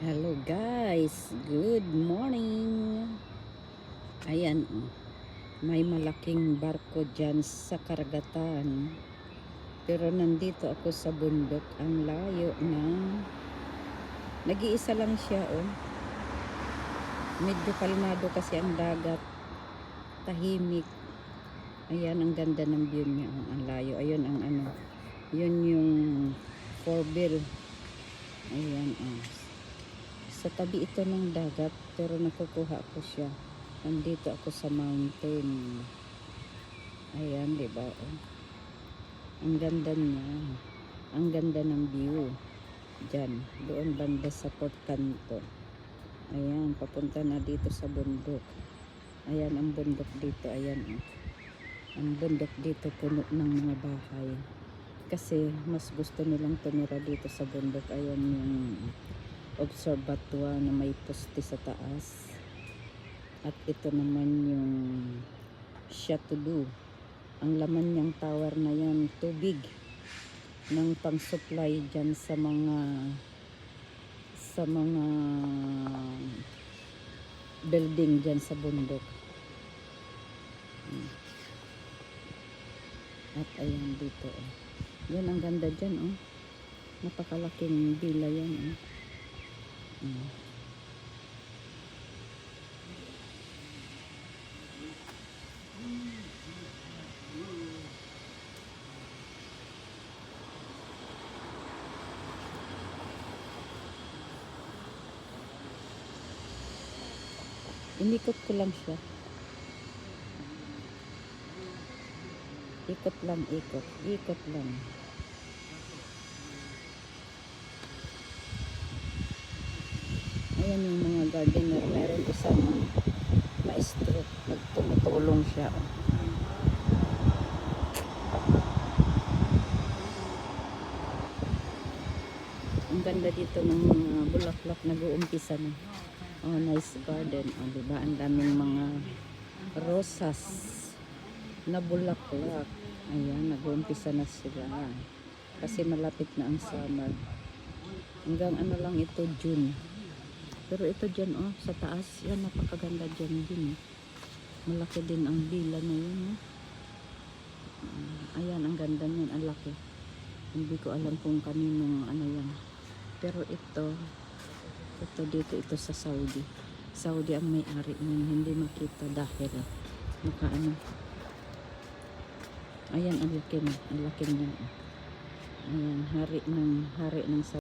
Hello guys, good morning. Ayan, oh. may malaking barko dyan sa karagatan. Pero nandito ako sa bundok, ang layo na. Nag-iisa lang siya, oh. Medyo kalmado kasi ang dagat. Tahimik. Ayan, ang ganda ng view niya. oh. Ang layo. Ayun ang ano. Yun yung four bill. Ayan, oh sa tabi ito ng dagat pero nakukuha ko siya. Nandito ako sa mountain. Ayan di ba? Ang ganda niya. Ang ganda ng view. Dyan doon banda sa Port Canto. Ayan papunta na dito sa bundok. Ayan ang bundok dito. Ayan oh. ang bundok dito puno ng mga bahay. Kasi mas gusto nilang tumira dito sa bundok. Ayan yung observatoire na may poste sa taas. At ito naman yung Chateau ang laman niyang tower na yan tubig ng pang supply dyan sa mga sa mga building dyan sa bundok. At ayan dito oh. yan ang ganda dyan oh. Napakalaking villa yan oh Mm. Inikot ko lang siya. Ikot lang, ikot. Ikot lang. Ayan yung mga gardener. Meron isang maestro. Tumutulong siya. Ang ganda dito ng mga bulaklak nag-uumpisa na. Oh, nice garden. Oh, diba? Ang daming mga rosas na bulaklak. Ayan, nag-uumpisa na sila. Kasi malapit na ang summer. Hanggang ano lang ito, June. Pero ito dyan, oh, sa taas, yan, napakaganda dyan din. eh. Malaki din ang villa na yun, oh. Ah, ayan, ang ganda niyan, ang laki. Hindi ko alam kung kaninong ano yan. Pero ito, ito dito, ito sa Saudi. Saudi ang may-ari nun, hindi makita dahil naka ano. Ayan, ang laki na, ang laki niya. oh. Ayan, hari ng, hari ng Saudi.